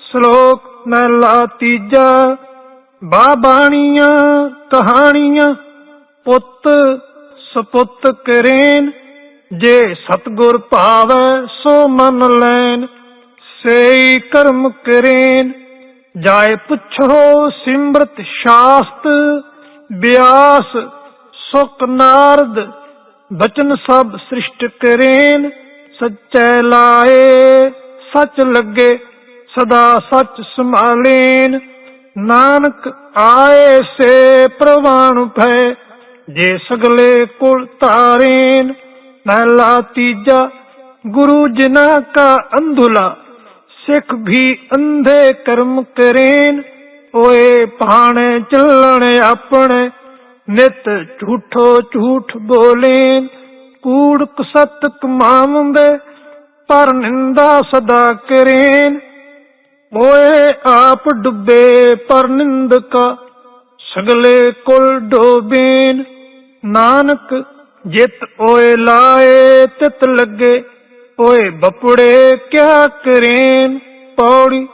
ਸ਼ਲੋਕ ਮਹਿਲਾ ਤੀਜਾ। ਬਾਬਾਣੀਆਂ ਕਹਾਣੀਆਂ, ਪੁੱਤ ਸਪੁੱਤ ਕਰੇਨ, ਜੇ ਸਤਗੁਰ ਭਾਵੈ ਸੋ ਮਨ ਲੈਨ। ਸੇਈ ਕਰਮ ਕਰੇਨ, ਜਾਏ ਪੁੱਛੋ ਸਿਮਰਤ ਸ਼ਾਸਤ। ਬਿਆਸ ਸੁਖ ਨਾਰਦ, ਬਚਨ ਸਭ ਸ੍ਰਿਸ਼ਟ ਕਰੇਨ। ਸੱਚੈ ਲਾਏ, ਸੱਚ ਲੱਗੇ ਸਦਾ ਸੱਚ ਸੰਭਾਲੇਨ। ਨਾਨਕ ਆਏ ਸੇ ਪ੍ਰਵਾਨ ਭੈ, ਜੇ ਸਗਲੇ ਕੁਲ ਤਾਰੇਨ ਮਹਿਲਾ ਤੀਜਾ, ਗੁਰੂ ਜਿਨਾ ਕਾ ਅੰਧੁਲਾ ਸਿੱਖ ਵੀ ਅੰਧੇ ਕਰਮ ਕਰੇਨ। ਓਏ ਭਾਣੇ ਚੱਲਣ ਆਪਣੇ, ਨਿਤ ਝੂਠੋ ਝੂਠ ਬੋਲੇਨ। ਕੂੜ ਕਸਤ ਕਮਾਵੰਦੇ ਪਰ ਨਿੰਦਾ ਸਦਾ ਕਰੇਨ। ਓਏ ਆਪ ਡੁੱਬੇ ਪਰ ਨਿੰਦਕਾ, ਸਗਲੇ ਕੁਲ ਡੋਬੇਨ। ਨਾਨਕ, ਜਿਤ ਓਏ ਲਾਏ, ਤਿਤ ਲੱਗੇ, ਓਏ ਬਪੜੇ ਕਿਆ ਕਰੇਨ? ਪੌੜੀ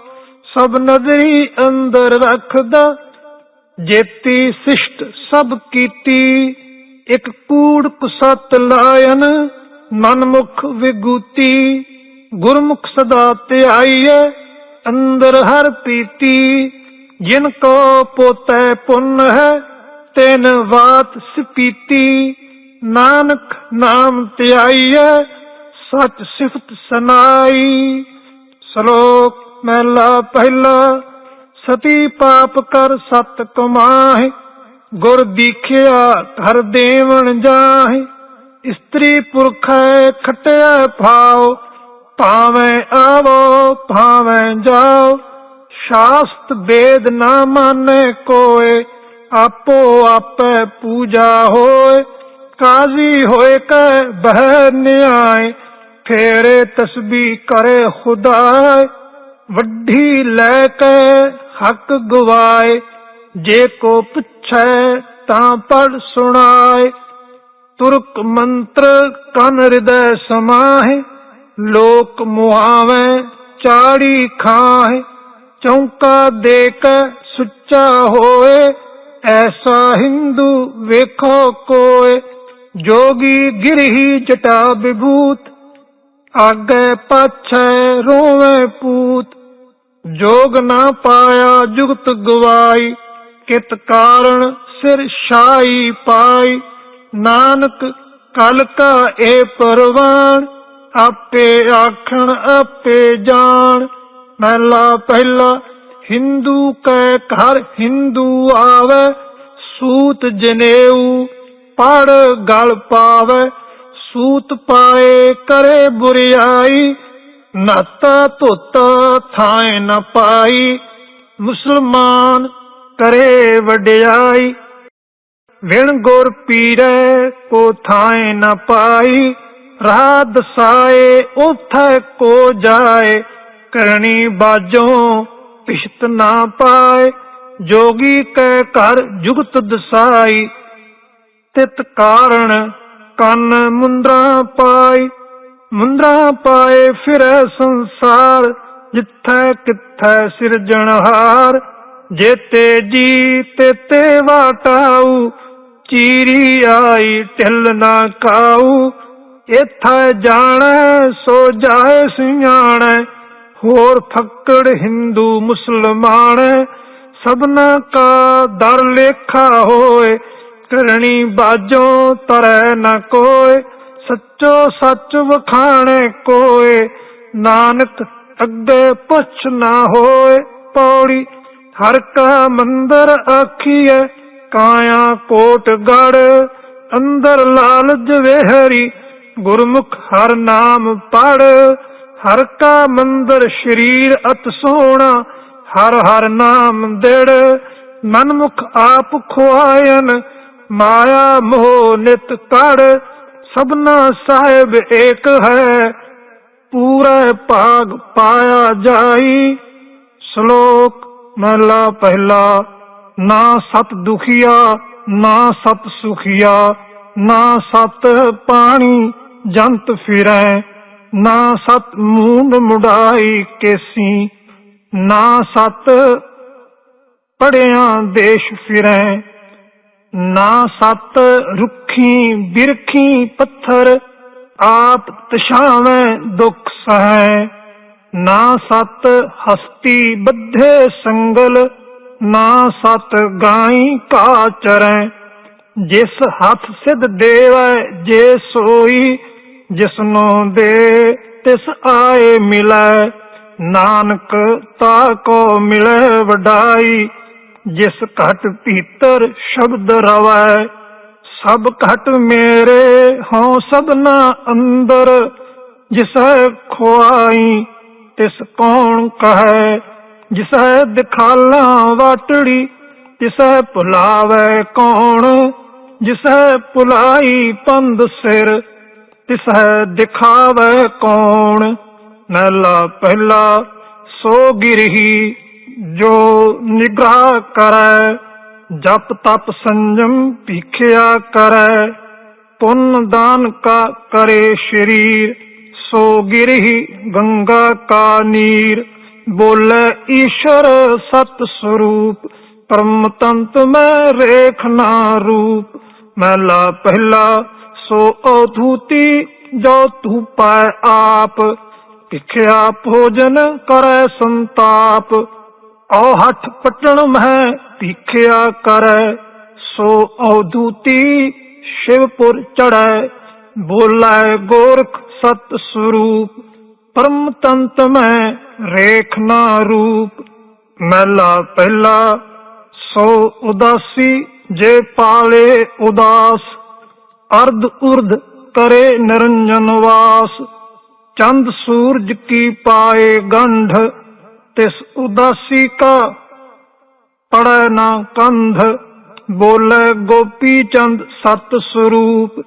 ਸਭ ਨਜ਼ਰੀ ਅੰਦਰ ਰੱਖਦਾ, ਜੇਤੀ ਸਿਸ਼ਟ ਸਭ ਕੀਤੀ। ਇੱਕ ਕੂੜ ਕੁਸਤ ਲਾਇਨ, ਮਨਮੁਖ ਵਿਗੂਤੀ। ਗੁਰਮੁਖ ਸਦਾ ਧਿਆਈਐ ਅੰਦਰ ਹਰ ਪੀਤੀ, ਜਿਨ ਕੋ ਪੋਤੈ ਪੁੰਨ ਹੈ, ਤਿਨ ਬਾਤ ਸਪੀਤੀ। ਨਾਨਕ ਨਾਮ ਧਿਆਈਐ ਸਚ ਸਿਫਤ ਸਨਾਈ। ਸ਼ਲੋਕ ਮਹਿਲਾ ਪਹਿਲਾ, ਸਤੀ ਪਾਪ ਕਰ ਸਤ ਕਮਾਹੇ, ਗੁਰ ਦੀਖਿਆ ਘਰ ਦੇਵਨ ਜਾਹੇ। ਇਸਤਰੀ ਪੁਰਖੈ ਖਟਿਆ ਭਾਉ ਭਾਵੇਂ ਆਵੋ, ਭਾਵੇਂ ਜਾਓ, ਸ਼ਾਸਤ ਵੇਦ ਨਾ ਮਾਨੇ ਕੋਏ, ਆਪੋ ਆਪੇ ਪੂਜਾ ਹੋਏ, ਕਾਜ਼ੀ ਹੋਏ ਕੈ ਬਹਿ ਨਿਆਏ, ਫੇਰੇ ਤਸਬੀਹ ਕਰੇ ਖੁਦਾਏ, ਵੱਢੀ ਲੈ ਕੇ ਹੱਕ ਗਵਾਏ, ਜੇ ਕੋ ਪੁੱਛੈ ਤਾਂ ਪੜ ਸੁਣਾਏ, ਤੁਰਕ ਮੰਤਰ ਕਨ ਹਿਰਦੈ ਸਮਾਹੇ ਲੋਕ ਮੁਹਾਵੇ, ਚਾੜੀ ਖਾਹੇ, ਚੌਂਕਾ ਦੇ ਕੇ ਸੁੱਚਾ ਹੋਏ, ਐਸਾ ਹਿੰਦੂ ਵੇਖੋ ਕੋਏ। ਜੋਗੀ ਗਿਰਹੀ ਜਟਾ ਵਿਭੂਤ, ਆਗੇ ਪਾਛੈ ਰੋਵੇ ਪੂਤ। ਜੋਗ ਨਾ ਪਾਇਆ ਜੁਗਤ ਗਵਾਈ, ਕਿਤ ਕਾਰਣ ਸਿਰ ਸ਼ਾਈ ਪਾਈ। ਨਾਨਕ ਕਲ ਕਾ ਏ ਪਰਵਾਨ ਆਪੇ ਆਖਣ, ਆਪੇ ਜਾਣ। ਮਹਿਲਾ ਪਹਿਲਾ, ਹਿੰਦੂ ਕੈ ਘਰ ਹਿੰਦੂ ਆਵੇ। ਸੂਤ ਜਨੇਊ, ਪੜ ਗਲ ਪਾਵੇ। ਸੂਤ ਪਾਏ ਕਰੇ ਬੁਰੀਆਈ, ਨਾਤਾ ਧੋਤਾ ਥਾਏ ਨ ਪਾਈ। ਮੁਸਲਮਾਨ ਕਰੇ ਵਡਿਆਈ। ਵਿਣ ਗੁਰ ਪੀਰੇ ਕੋ ਥਾਏ ਨ ਪਾਈ। ਰਾਹ ਦਸਾਏ ਉਥੈ ਕੋ ਜਾਏ ਕਰਨੀ ਬਾਜੋਂ ਪਿਸ਼ਤ ਨਾ ਪਾਏ। ਜੋਗੀ ਕੈ ਘਰ ਜੁਗਤ ਦਸਾਈ, ਤਿਤ ਕਾਰਣ ਕੰਨ ਮੁੰਦਰਾ ਪਾਈ। ਮੁੰਦਰਾ ਪਾਏ ਫਿਰੈ ਸੰਸਾਰ, ਜਿੱਥੈ ਕਿੱਥੈ ਸਿਰਜਣਹਾਰ ਜੇ ਤੇਜੀ ਤੇ ਤੇ ਵਾਟਾਉ ਚੀਰੀ ਆਈ ਢਿਲ ਨਾ ਕਾਉ ਇਥੈ ਜਾਣੈ, ਸੋ ਜਾਏ ਸਿਆਣੈ, ਹੋਰ ਫੱਕੜ ਹਿੰਦੂ ਮੁਸਲਮਾਨ। ਸਭਨਾ ਕਾ ਦਰ ਲੇਖਾ ਹੋਏ ਕਰਨੀ ਬਾਜੋਂ ਤਰੈ ਨ ਕੋਏ। ਸੱਚੋ ਸੱਚ ਵਖਾਣੇ ਕੋਏ, ਨਾਨਕ ਅੱਗੇ ਪੁੱਛ ਨਾ ਹੋਏ। ਪੌੜੀ ਹਰ ਕਾ ਮੰਦਰ ਆਖੀਐ, ਕਾਇਆ ਕੋਟ ਗੜ, ਅੰਦਰ ਲਾਲਜ ਵੇਹਰੀ। ਗੁਰਮੁਖ ਹਰ ਨਾਮ ਪੜ, ਹਰ ਕਾ ਮੰਦਰ ਸ਼ਰੀਰ ਅਤ ਸੋਹਣਾ ਹਰ ਹਰ ਨਾਮ ਦਿਲ ਮਨ ਮੁਖ ਆਪ ਖੁਆਇਨ, ਮਾਇਆ ਮੋਹ ਨਿਤ ਕੜ ਸਭਨਾ ਸਾਹਿਬ ਏਕ ਹੈ, ਪੂਰਾ ਭਾਗ ਪਾਇਆ ਜਾਈ। ਸ਼ਲੋਕ ਮਹਲਾ ਪਹਿਲਾ, ਨਾ ਸਤ ਦੁਖੀਆ, ਨਾ ਸਤ ਸੁਖੀਆ, ਨਾ ਸਤ ਪਾਣੀ ਜੰਤ ਫਿਰੈ, ਨਾ ਸਤ ਮੂੰਡ ਮੁੜਾਈ ਕੇਸੀ, ਨਾ ਸਤ ਪੜਿਆਂ ਦੇਸ਼ ਫਿਰੈ, ਨਾ ਸਤ ਰੁੱਖੀ ਬਿਰਖੀ ਪੱਥਰ ਆਪ ਤਛਾਵੇਂ ਦੁਖ ਸਹੈ, ਨਾ ਸਤ ਹਸਤੀ ਬੱਧੇ ਸੰਗਲ, ਨਾ ਸਤ ਗਾਈ ਕਾ ਚਰੈ। ਜਿਸ ਹੱਥ ਸਿਧ ਦੇਵੈ, ਜੇ ਸੋਈ ਜਿਸਨੋ ਦੇ ਤਿਸ ਆਏ ਮਿਲੈ, ਨਾਨਕ ਤਾ ਕੋ ਮਿਲੈ ਵਡਾਈ, ਜਿਸ ਘਟ ਭੀਤਰ ਸ਼ਬਦ ਰਵੈ, ਸਭ ਘਟ ਮੇਰੇ ਹਉ ਸਭਨਾ ਅੰਦਰ, ਜਿਸੈ ਖੁਆਈ ਤਿਸ ਕੌਣ ਕਹੈ, ਜਿਸੈ ਦਿਖਾਲਾ ਵਾਟੜੀ, ਤਿਸੈ ਭੁਲਾਵੇ ਕੌਣ, ਜਿਸੈ ਭੁਲਾਈ ਪੰਦ ਸਿਰ ਤਿਸੈ ਦਿਖਾਵੇ ਕੌਣ? ਮਹਿਲਾ ਪਹਿਲਾ ਸੋ ਗਿਰਹੀ ਜੋ ਨਿਗ੍ਰਹ ਕਰੈ, ਜਪ ਤਪ ਸੰਜਮ ਭੀਖਿਆ ਕਰੈ। ਪੁੰਨ ਦਾਨ ਕਾ ਕਰੇ ਸ਼ਰੀਰ, ਸੋ ਗਿਰਹੀ ਗੰਗਾ ਕਾ ਨੀਰ। ਬੋਲੇ ਈਸ਼ਰ ਸਤ ਸਰੂਪ ਪਰਮ ਤੰਤ ਮੈਂ ਰੇਖ ਨਾ ਰੂਪ। ਮਹਿਲਾ ਪਹਿਲਾ ਸੋ ਔਧੂਤੀ ਜੋ ਤੂੰ ਪਾਇ ਆਪ, ਭਿਖਿਆ ਭੋਜਨ ਕਰੈ ਸੰਤਾਪ। ਔ ਹੱਠ ਪਟਣ ਮਹਿ ਭਿਖਿਆ ਕਰੈ, ਸੋ ਅਵਧੂਤੀ ਸ਼ਿਵਪੁਰ ਚੜੈ ਬੋਲੇ ਗੋਰਖ ਸਤ ਸਰੂਪ। ਪਰਮ ਤੰਤ ਮੈਂ ਰੇਖ ਨਾ ਰੂਪ। ਮਹਿਲਾ ਪਹਿਲਾ, ਸੋ ਉਦਾਸੀ ਜੇ ਪਾਲੇ ਉਦਾਸ। ਅਰਧ ਉਰਧ ਕਰੇ ਨਿਰੰਜਨ ਵਾਸ, ਚੰਦ ਸੂਰਜ ਕੀ ਪਾਏ ਗੰਧ ਤਿਸ ਉਦਾਸੀ ਕਾ ਪੜੈ ਨਾ ਕੰਧ, ਬੋਲੇ ਗੋਪੀ ਚੰਦ ਸਤ ਸਰੂਪ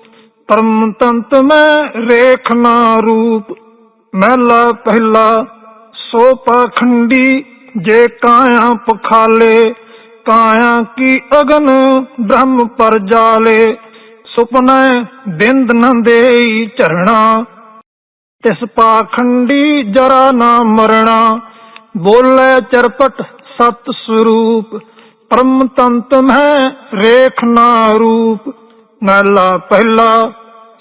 ਪਰਮ ਤੰਤ ਮੈਂ ਰੇਖ ਨਾ ਰੂਪ, ਮਹਿਲਾ ਪਹਿਲਾ ਸੋ ਪਾਖੰਡੀ, ਜੇ ਕਾਇਆ ਪਖਾਲੇ, ਕਾਇਆ ਕੀ ਅਗਨ ਬ੍ਰਹਮ ਪਰ ਜਾਲੇ ਸੁਪਨੈ ਬਿੰਦ ਨ ਝਰਣਾ, ਤਿਸ ਪਾਖੰਡੀ ਜਰਾ ਨਾ ਮਰਣਾ। ਬੋਲੇ ਚਰਪਟ ਸਤ ਸਰੂਪ, ਪਰਮ ਤੰਤ ਮੈਂ ਰੇਖ ਨਾ ਰੂਪ। ਮਹਿਲਾ ਪਹਿਲਾ,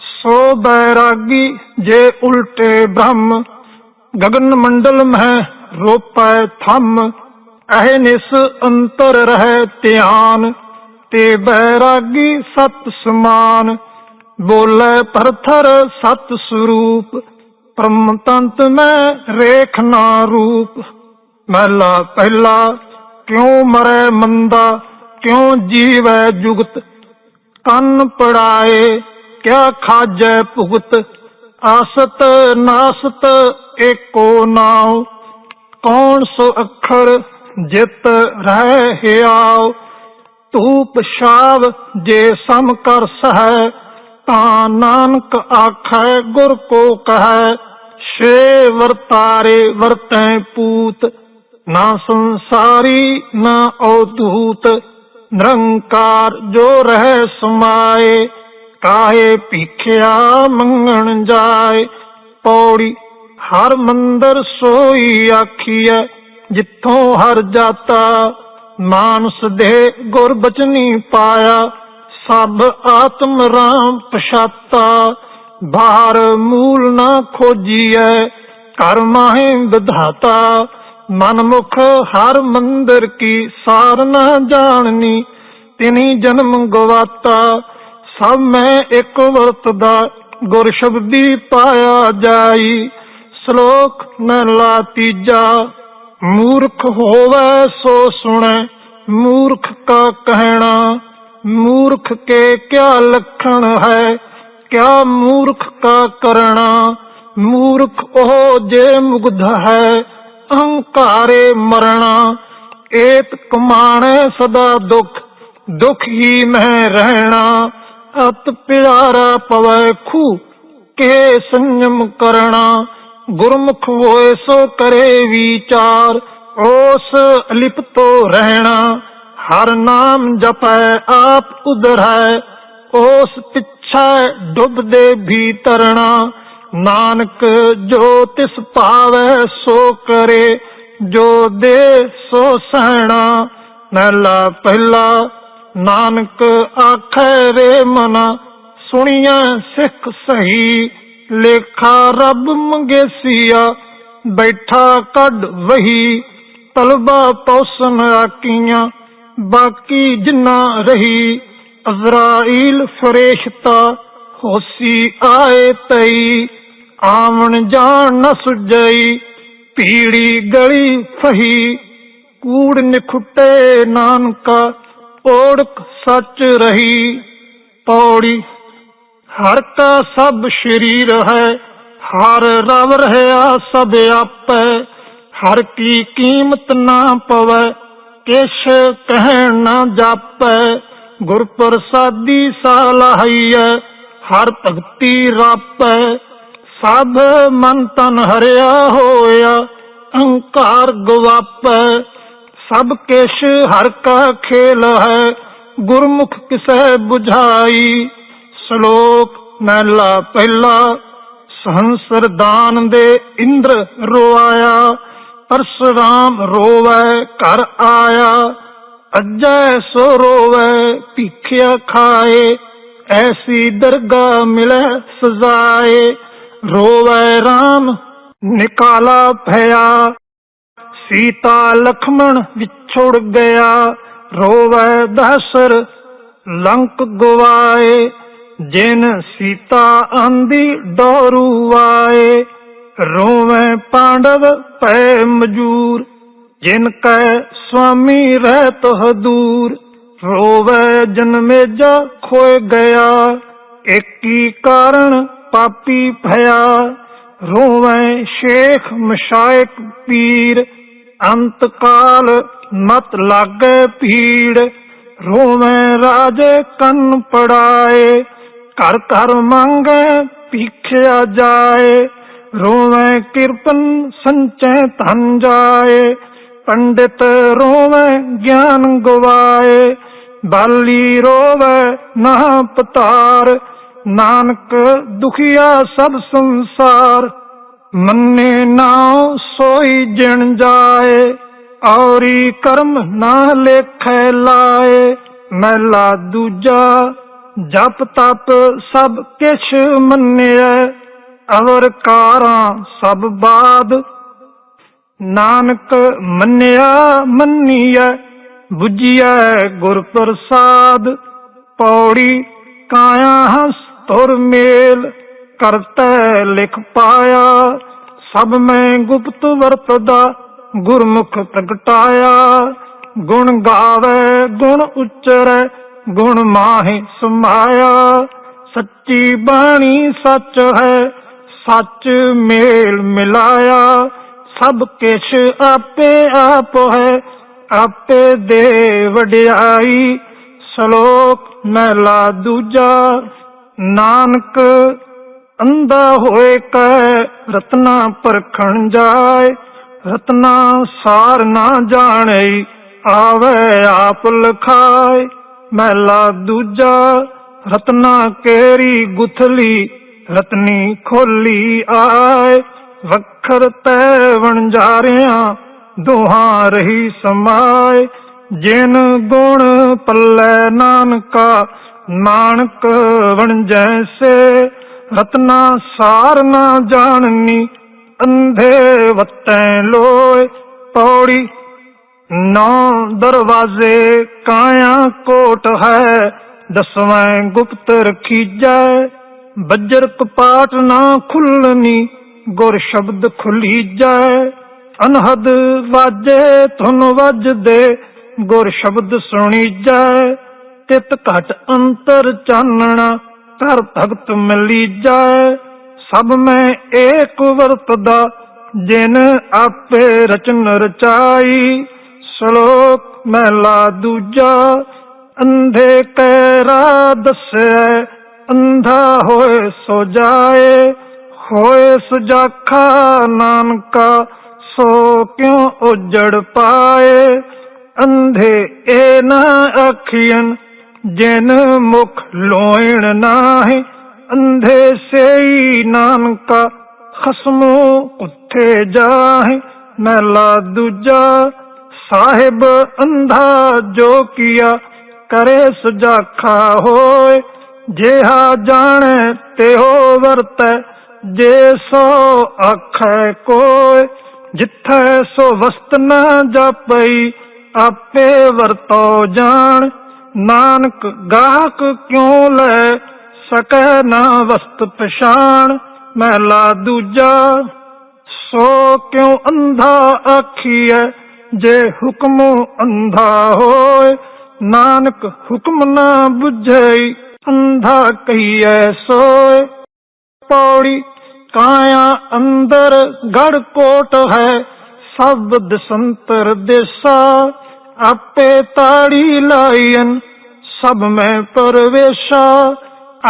ਸੋ ਬੈਰਾਗੀ ਜੇ ਉਲਟੇ ਬ੍ਰਹਮ। ਗਗਨ ਮੰਡਲ ਮਹਿ ਰੋਪੈ ਥੰਮ, ਅਹਿ ਨਿਸ ਅੰਤਰ ਰਹਿ ਧਿਆਨ। ਤੇ ਬੈਰਾਗੀ ਸਤ ਸਮਾਨ, ਬੋਲੇ ਪਰਥਰ ਸਤ ਸਰੂਪ ਪਰਮ ਤੰਤ ਮੈਂ ਰੇਖ ਨਾ ਰੂਪ। ਮਹਿਲਾ ਪਹਿਲਾ, ਕਿਉ ਮਰੈ ਮੰਦਾ, ਕਿਉ ਜੀਵੈ ਜੁਗਤ? ਕੰਨ ਪੜਾਏ, ਕਿਆ ਖਾਜੈ ਭੁਗਤ? ਆਸਤ ਨਾਸਤ ਏਕੋ ਨਾਉ। ਕੌਣ ਸੋ ਅੱਖਰ ਜਿਤ ਰਹਿ ਹਿਆਉ? ਧੂਪ ਛਾਵ ਜੇ ਸਮ ਕਰ ਸਹੈ, ਤਾਂ ਨਾਨਕ ਆਖੈ ਗੁਰ ਕੋ ਕਹੈ, ਛੇ ਵਰਤਾਰੇ ਵਰਤੈ ਪੂਤ, ਨਾ ਸੰਸਾਰੀ ਨਾ ਔਦੂਤ ਨਿਰੰਕਾਰ ਜੋ ਰਹਿ ਸਮਾਏ, ਕਾਹੇ ਭੀਖਿਆ ਮੰਗਣ ਜਾਏ, ਪੌੜੀ ਹਰ ਮੰਦਰ ਸੋਈ ਆਖੀਐ, ਜਿੱਥੋਂ ਹਰ ਜਾਤਾ ਮਾਨਸ ਦੇ ਗੁਰ ਬਚਨੀ ਪਾਇਆ, ਸਭ ਆਤਮ ਰਾਮ ਪਛਾਤਾ। ਬਾਹਰ ਮੂਲ ਨਾ ਖੋਜੀਐ ਕਰ ਮਾਹੇ ਵਿਧਾਤਾ। ਮਨਮੁਖ ਹਰ ਮੰਦਰ ਕੀ ਸਾਰ ਨਾ ਜਾਣਨੀ, ਤਿਨੀ ਜਨਮ ਗਵਾਤਾ। ਸਭ ਮੈਂ ਇੱਕ ਵਰਤਦਾ, ਗੁਰ ਸ਼ਬਦੀ ਪਾਇਆ ਜਾਈ। ਸ਼ਲੋਕ ਮਹਿਲਾ ਤੀਜਾ। ਮੂਰਖ ਹੋਵੇ ਸੋ ਸੁਣੈ, ਮੂਰਖ ਕਾ ਕਹਿਣਾ, ਮੂਰਖ ਕੇ ਕਿਆ ਲਖਣ ਹੈ, ਕਿਆ ਮੂਰਖ ਕਾ ਕਰਣਾ, ਮੂਰਖ ਉਹ ਜੇ ਮੁਗਧ ਹੈ, ਅਹੰਕਾਰੇ ਮਰਣਾ, ਏਤ ਕਮਾਣੇ ਸਦਾ ਦੁਖ ਦੁਖ ਹੀ ਮਹਿ ਰਹਿਣਾ, ਅਤ ਪਿਆਰਾ ਪਵੈ ਖੂ ਕੇ ਸੰਜਮ ਕਰਣਾ ਗੁਰਮੁਖ ਹੋਏ ਸੋ ਕਰੇ ਵਿਚਾਰ ਉਸ ਲਿਪਤੋ ਰਹਿਣਾ। ਹਰ ਨਾਮ ਜਪੈ, ਆਪ ਉਧਰੈ ਉਸ ਪਿਛੈ ਡੁੱਬਦੇ ਭੀਤਰਣਾ ਨਾਨਕ ਜੋ ਤਿਸ ਭਾਵੈ ਸੋ ਕਰੇ, ਜੋ ਦੇ ਸੋ ਸਹਿਣਾ। ਮਹਿਲਾ ਪਹਿਲਾ, ਨਾਨਕ ਆਖੈ ਰੇ ਮਨਾ, ਸੁਣੀਐ ਸਿੱਖ ਸਹੀ। ਲੇਖਾ ਰੱਬ ਮੰਗੇਸੀਆ, ਬੈਠਾ ਕੱਢ ਵਹੀ, ਤਲਬਾ ਪੌਸਨ ਆਕੀਆਂ, ਬਾਕੀ ਜਿੰਨਾ ਰਹੀ, ਅਜ਼ਰਾਈਲ ਫਰੇਸ਼ਤਾ ਹੋਸੀ ਆਏ ਤਈ, ਆਵਣ ਜਾਣ ਨ ਸੁਜਈ, ਪੀੜੀ ਗਲੀ ਫਹੀ, ਕੂੜ ਨਿਖੁੱਟੇ ਨਾਨਕਾ, ਓੜਕ ਸੱਚ ਰਹੀ, ਪੌੜੀ ਹਰ ਕਾ ਸਭ ਸ਼ਰੀਰ ਹੈ, ਹਰ ਰਵ ਰਹਾ ਸਭ ਆਪੈ, ਹਰ ਕੀ ਕੀਮਤ ਨਾ ਪਵੈ, ਕਿਛ ਕਹਿਣ ਨਾ ਜਾਪੈ, ਗੁਰ ਪ੍ਰਸਾਦੀ ਸਾਲਾਹੀਐ ਹਰ ਭਗਤੀ ਰਾਪੈ। ਸਭ ਮਨ ਤਨ ਹਰਿਆ ਹੋਇਆ, ਅਹੰਕਾਰ ਗਵਾਪੈ। ਸਭ ਕਿਛ ਹਰ ਕਾ ਖੇਲ ਹੈ, ਗੁਰਮੁਖ ਕਿਸੈ 부ਝਾਈ ਸ਼ਲੋਕ ਮਹਿਲਾ ਪਹਿਲਾ, ਸਹੰਸਰ ਦਾਨ ਦੇ ਇੰਦਰ ਰੋਆਇਆ ਪਰਸ਼ਰਾਮ ਰੋਵੈ, ਘਰ ਆਇਆ, ਅਜੈ ਸੋ ਰੋਵੈ, ਭੀਖਿਆ ਖਾਏ, ਐਸੀ ਦਰਗਾ ਮਿਲੈ ਸਜ਼ਾਏ, ਰੋਵੈ RAM ਨਿਕਾਲਾ ਭਇਆ। ਸੀਤਾ ਲਖਮਣ ਵਿਛੜ ਗਿਆ, ਰੋਵੈ ਦਸਰ ਲੰਕ ਗਵਾਏ ਜਿਨ ਸੀਤਾ ਆਂਦੀ ਡੋਰੂ ਆਏ, ਰੋਵੈ ਪਾਂਡਵ ਪੈ ਮਜੂਰ। ਜਿਨ ਕੈ ਸੁਆਮੀ ਰਹਿਤ ਹਦੂਰ ਰੋਵੇ ਜਨਮੇਜਾ ਖੋਏ ਗਿਆ। ਏਕੀ ਕਾਰਨ ਪਾਪੀ ਭਇਆ, ਰੋਵੇ ਸ਼ੇਖ ਮਸ਼ਾਇਕ ਪੀਰ। ਅੰਤ ਕਾਲ ਮਤ ਲਾਗੇ ਭੀੜ, ਰੋਵੇ ਰਾਜੇ ਕੰਨ ਪੜਾਏ। ਘਰ ਘਰ ਮੰਗੇ, ਭੀਖਿਆ ਜਾਏ। ਰੋਵੇ ਕਿਰਪਨ ਸੰਚੈ ਧਨ ਜਾਏ। ਪੰਡਿਤ ਰੋਵੈ ਗਿਆਨ ਗਵਾਏ। ਬਾਲੀ ਰੋਵੈ ਨਾ ਪਤਾਰ। ਨਾਨਕ ਦੁਖੀਆ ਸਭ ਸੰਸਾਰ। ਮੰਨੇ ਨਾਉ ਸੋਈ ਜਿਣ ਜਾਏ। ਔਰੀ ਕਰਮ ਨਾ ਲੇਖੈ ਲਾਏ। ਮਹਿਲਾ ਦੂਜਾ ਜਪ ਤਪ ਸਭ ਕਿਛ ਮੰਨਿਆ ਅਵਰ ਕਾਰਾਂ ਸਭ ਬਾਦ। ਨਾਨਕ ਮੰਨਿਆ ਮੰਨੀਐ 부ਜੀਐ ਗੁਰ ਪ੍ਰਸਾਦ। ਪੌੜੀ ਕਾਇਆ ਹਸ ਤੁਰ ਮੇਲ, ਕਰਤੈ ਲਿਖ ਪਾਇਆ। ਸਭ ਮੈਂ ਗੁਪਤ ਵਰਤਦਾ, ਗੁਰਮੁਖ ਪ੍ਰਗਟਾਇਆ। ਗੁਣ ਗਾਵੇ, ਗੁਣ ਉਚਰੈ ਗੁਣ ਮਾਹਿ ਸਮਾਇਆ। ਸੱਚੀ ਬਾਣੀ ਸੱਚ ਹੈ, ਸੱਚ ਮੇਲ ਮਿਲਾਇਆ। ਸਭ ਕਿਛ ਆਪੇ ਆਪ ਹੈ, ਆਪੇ ਦੇ ਵਡਿਆਈ। ਸ਼ਲੋਕ ਮਹਿਲਾ ਦੂਜਾ, ਨਾਨਕ ਅੰਦਾ ਹੋਏ ਕੈ ਰਤਨਾ ਪਰਖਣ ਜਾਏ। ਰਤਨਾ ਸਾਰ ਨਾ ਜਾਣੈ, ਆਵੇ ਆਪ ਲਖਾਏ। ਮਹਿਲਾ ਦੂਜਾ, ਰਤਨਾ ਕੇਰੀ ਗੁਥਲੀ, ਰਤਨੀ ਖੋਲੀ ਆਏ। ਵਖਰ ਤੈ ਵਣਜਾਰਿਆਂ ਦੋਹਾਂ ਰਹੀ ਸਮਾਏ। ਜਿਨ ਗੁਣ ਪੱਲੇ ਨਾਨਕਾ, ਨਾਨਕ ਵਣਜੈ ਸੇ ਰਤਨਾ ਸਾਰ ਨਾ ਜਾਣਨੀ, ਅੰਧੇ ਵਤੈ ਲੋਏ। ਪੌੜੀ ਨੌ ਦਰਵਾਜ਼ੇ ਕਾਇਆ ਕੋਟ ਹੈ, ਦਸਵੇਂ ਗੁਪਤ ਰਖੀਜੈ। ਬੱਜਰ ਕਪਾਟ ਨਾ ਖੁੱਲਣੀ ਗੁਰ ਸ਼ਬਦ ਖੁਲੀਜੈ। ਅਨਹਦ ਵਾਜੇ ਧੁਨ ਵੱਜਦੇ, ਗੁਰ ਸ਼ਬਦ ਸੁਣੀਜੈ। ਤਿਤ ਘਟ ਅੰਤਰ ਚਾਨਣਾ ਕਰ ਭਗਤ ਮਿਲੀਜੈ। ਸਭ ਮੈਂ ਏਕ ਵਰਤਦਾ, ਜਿਨ ਆਪੇ ਰਚਨ ਰਚਾਈ। ਸ਼ਲੋਕ ਮਹਿਲਾ ਦੂਜਾ, ਅੰਧੇ ਕੈ ਰਾਹ ਦੱਸੈ ਅੰਧਾ ਹੋਏ ਸੋ ਜਾਏ, ਹੋਏ ਸੁਜਾਖਾ ਨਾਨਕਾ, ਸੋ ਕਿਉ ਉਜੜ ਪਾਏ? ਅੰਧੇ ਏ ਨਾ ਅੱਖੀਆਂ ਜਿਨ ਮੁਖ ਲੋਇਣ ਨਾਹੀ, ਅੰਧੇ ਸੇਈ ਨਾਨਕਾ, ਖਸਮੋ ਕੁੱਥੇ ਜਾਹੇ ਮਹਿਲਾ ਦੂਜਾ ਸਾਹਿਬ ਅੰਧਾ ਜੋ ਕੀਆ ਕਰੇ ਸੁਜਾਖਾ ਹੋਏ, ਜਿਹਾ ਜਾਣੈ ਤਿਹੋ ਵਰਤੈ, ਜੇ ਸੋ ਆਖੈ ਕੋਇ ਜਿੱਥੈ ਸੋ ਵਸਤ ਨਾ ਜਾਪਈ, ਆਪੇ ਵਰਤੋ ਜਾਣ। ਨਾਨਕ ਗਾਹਕ ਕਿਉ ਲੈ ਸਕੈ ਨਾ ਵਸਤ ਪਛਾਣ? ਮਹਿਲਾ ਦੂਜਾ, ਸੋ ਕਿਉ ਅੰਧਾ ਆਖੀਐ? ਜੇ ਹੁਕਮ ਅੰਧਾ ਹੋਏ, ਨਾਨਕ ਹੁਕਮ ਨਾ ਬੁਝਈ ਅੰਧਾ ਕਹੀਐ ਸੋਏ। ਪੌੜੀ ਕਾਇਆ ਅੰਦਰ ਗੜ ਕੋਟ ਹੈ, ਸਭ ਦਸੰਤਰ ਦੇਸਾ, ਆਪੇ ਤਾੜੀ ਲਾਈਨ ਸਭ ਮੈਂ ਪਰਵੇਸ਼ਾ,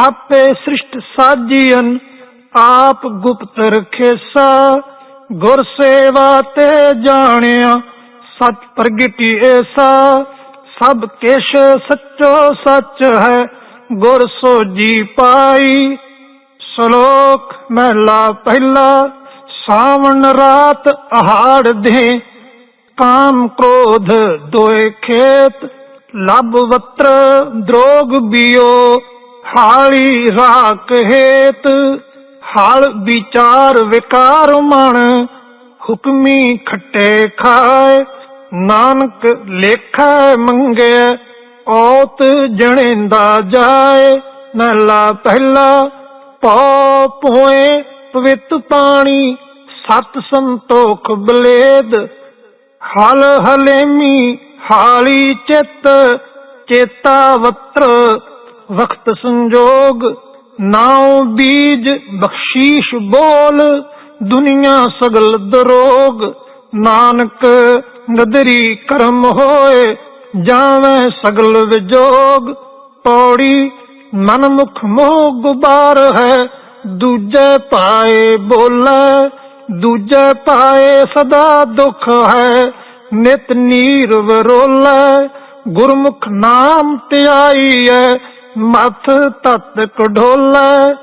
ਆਪੇ ਸ੍ਰਿਸ਼ਟ ਸਾਜੀਨ ਆਪ ਗੁਪਤ ਰਖੇਸਾ, ਗੁਰ ਸੇਵਾ ਤੇ ਜਾਣਿਆ ਸਤ ਪ੍ਰਗਟੀ ਏਸਾ, ਸਭ ਕਿਛ ਸੱਚੋ ਸੱਚ ਹੈ, ਗੁਰ ਸੋਜੀ ਪਾਈ। ਸ਼ਲੋਕ ਮਹਿਲਾ ਪਹਿਲਾ, ਸਾਵਣ ਰਾਤ ਆਹਾੜ ਦੇ। ਕਾਮ ਕ੍ਰੋਧ ਦੋਏ ਖੇਤ, ਲਬ ਵਤਰ ਦਰੋਗ ਬਿਓ। ਹਾਲੀ ਰਾਖ ਹੇਤ, ਹਾਲ ਵਿਚਾਰ ਵਿਕਾਰ ਮਨ, ਹੁਕਮੀ ਖੱਟੇ ਖਾਏ। ਨਾਨਕ ਲੇਖਾ ਮੰਗੇ ਔਤ ਜਣੇਂਦਾ ਜਾਏ ਨਲਾ ਪਹਿਲਾ ਪਉ ਪੋਏ ਪਵਿੱਤ ਪਾਣੀ, ਸਤ ਸੰਤੋਖ ਬਲੇਦ। ਹਲ ਹਲੇਮੀ ਹਾਲੀ ਚਿੱਤ, ਚੇਤਾ ਵਤਰ ਵਕਤ ਸੰਜੋਗ। ਨਾਉ ਬੀਜ ਬਖਸ਼ੀਸ਼ ਬੋਲ, ਦੁਨੀਆ ਸਗਲ ਦਰੋਗ। ਨਾਨਕ ਨਦਰੀ ਕਰਮ ਹੋਏ ਜਾਵੇਂ ਸਗਲ ਵਿਜੋਗ। ਪੌੜੀ ਮਨ ਮੁਖ ਮੋਹ ਗੁਬਾਰ ਹੈ, ਦੂਜੇ ਪਾਏ ਬੋਲੇ, ਦੂਜੇ ਪਾਏ ਸਦਾ ਦੁਖ ਹੈ। ਨਿਤ ਨੀਰ ਵਰੋਲੇ, ਗੁਰਮੁਖ ਨਾਮ ਧਿਆਈ ਹੈ ਮਥ ਤਤ ਕਢੋਲੇ।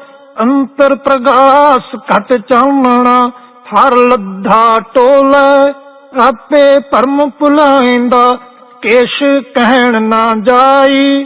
ਅੰਤਰ ਪ੍ਰਗਾਸ ਘਟ ਚਾਉਣਾ ਹਰ ਲੱਧਾ ਟੋਲੇ ਆਪੇ ਪਰਮ ਭੁਲਾਇਂਦਾ ਕਿਛ ਕਹਿਣ ਨਾ ਜਾਈ।